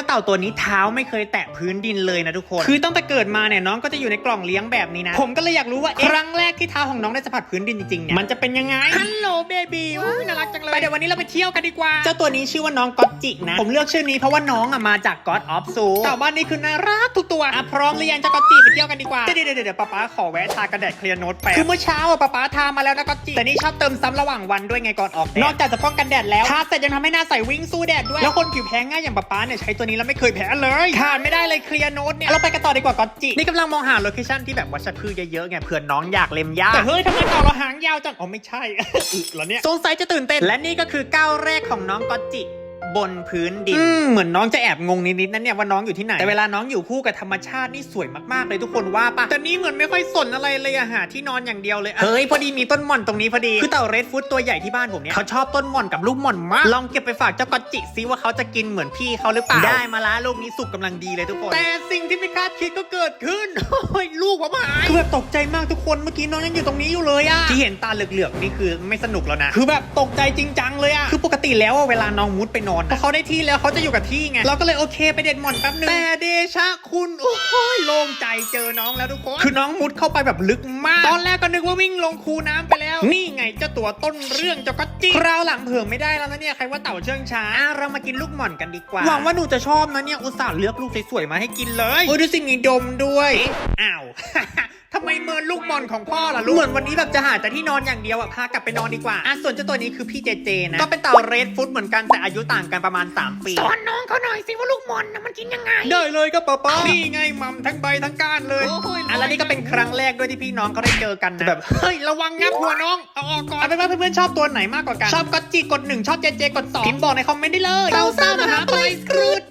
จ้าเต่าตัวนี้เท้าไม่เคยแตะพื้นดินเลยนะทุกคน คือตั้งแต่เกิดมาเนี่ยน้องก็จะอยู่ในกล่องเลี้ยงแบบนี้นะ ผมก็เลยอยากรู้ว่าเอ๊ะครั้งแรกที่เท้าของน้องได้สัมผัสพื้นดินจริงๆเนี่ยมันจะเป็นยังไง ฮัลโหลเบบีน่ารักจังเลย ไปเดี๋ยววันนี้เราไปเที่ยวกันดีกว่า เจ้าตัวนี้ชื่อว่าน้องก๊อตจินะ ผมเลือกชื่อนี้เพราะว่าน้องอะมาจาก God of Zoo เต่าบ้านนี้คือน่ารักทุกตัว อะพร้อมหรือยังเจ้าก๊อตจิไปเที่ยวกันดีกว่า เดี๋ยวเดี๋ยวเดี๋ยวป๊าป๊าขอแวะทากระแดดเคลียร์โน้ตแป๊บคือเมื่อเช้าอะป๊าป๊าทามาแล้วนะก๊อตจิแต่นี่ชอบเติมซ้ำระหว่างวันด้วยไงก่อนออกแดดนอกจากจะป้องกันแดดแล้วทาเสร็จยังทำให้หน้าใสวิ่งสู้แดดด้วยแล้วคนผิวแพ้ง่ายอย่างป๊าป๊าเนี่ยใช้ตัวนี้แล้วไม่เคยแพ้เลยขาดไม่ได้เลยเคลียร์โน้ตเนี่ยเราไปกันต่อดีกว่าก๊อตจินี่กำลังมองหาโลเคชั่นที่แบบวัชพืชเยอะๆไงเผื่อน้องอยากเล็มหญ้าแต่เฮ้ยทำไมเต่าเราหางยาวจังอ๋อไม่ใช่อึเหรอเนี่ยสงสัยจะตื่นเต้นและนี่ก็คือก้าวแรกของน้องก๊อตจิ บนพื้นดิน เหมือนน้องจะแอบงงนิดๆนั่นเนี่ยว่าน้องอยู่ที่ไหน แต่เวลาน้องอยู่คู่กับธรรมชาตินี่สวยมากๆเลยทุกคนว่าปะแต่นี่เหมือนไม่ค่อยสนอะไรเลยอะหาที่นอนอย่างเดียวเลยอะเฮ้ยพอดีมีต้นหม่อนตรงนี้พอดีคือเต่าเรดฟุตตัวใหญ่ที่บ้านผมเนี่ยเขาชอบต้นหม่อนกับลูกหม่อนมากลองเก็บไปฝากเจ้ากอตจิซิว่าเขาจะกินเหมือนพี่เขาหรือเปล่าได้มาละลูกนี้สุกกำลังดีเลยทุกคน แต่สิ่งที่ไม่คาดคิดก็เกิดขึ้นโอ้ยลูกผมหาย คือแบบตกใจมากทุกคนเมื่อกี้น้องยังอยู่ตรงนี้อยู่เลยอะที่เห็นตาเหลือกๆนี่คือไม่สนุกแล้วนะ คือแบบตกใจจริงจังเลยอะคือปกติแล้วอะเวลาน้องมุดไปนอนอะพอเขาได้ที่แล้วเขาจะอยู่กับที่ไงเราก็เลยโอเคไปเด็ดหม่อนแป๊บนึงแต่เดชะคุณโอ้ยโล่งใจเจอน้องแล้วทุกคนคือน้องมุดเข้าไปแบบลึกมาก ตอนแรกก็นึกว่าวิ่งลงคูน้ำไปแล้ว นี่ไงเจ้าตัวต้นเรื่องเจ้าก็จิคราวหลังเผื่อไม่ได้แล้วนะเนี่ยใครว่าเต่าเชื่องช้าอะเรามากินลูกหม่อนกันดีกว่าหวังว่าหนูจะชอบนะเนี่ยอุตส่าห์เลือกลูกสวยๆมาให้กินเลยโอ้ยดูสิมีดมด้วยอ้าว ทำไมเมินลูกบอลของพ่อล่ะลูกเหมือนวันนี้แบบจะหาแต่ที่นอนอย่างเดียวอะพากลับไปนอนดีกว่าอะส่วนเจ้าตัวนี้คือพี่เจเจนะ ก็เป็นเต่าเรดฟุตเหมือนกันแต่อายุต่างกันประมาณ 3 ปีสอนน้องเขาหน่อยสิว่าลูกมอนนะมันกินยังไง ได้เลยก็ป๊าป๊านี่ไงมัมทั้งใบทั้งก้านเลยโอ้ยอะแล้วนี่ก็เป็นครั้งแรกด้วยที่พี่น้องเขาได้เจอกันนะแบบเฮ้ยระวังงับหัวน้องเอาออกก่อนเอาเป็นว่าเพื่อนๆชอบตัวไหนมากกว่ากันชอบก็จีกดหนึ่งชอบเจเจกดสองพิมพ์บอกในคอมเมนต์ได้เลยเต่าซ่ามหาตัวไอ้สครูด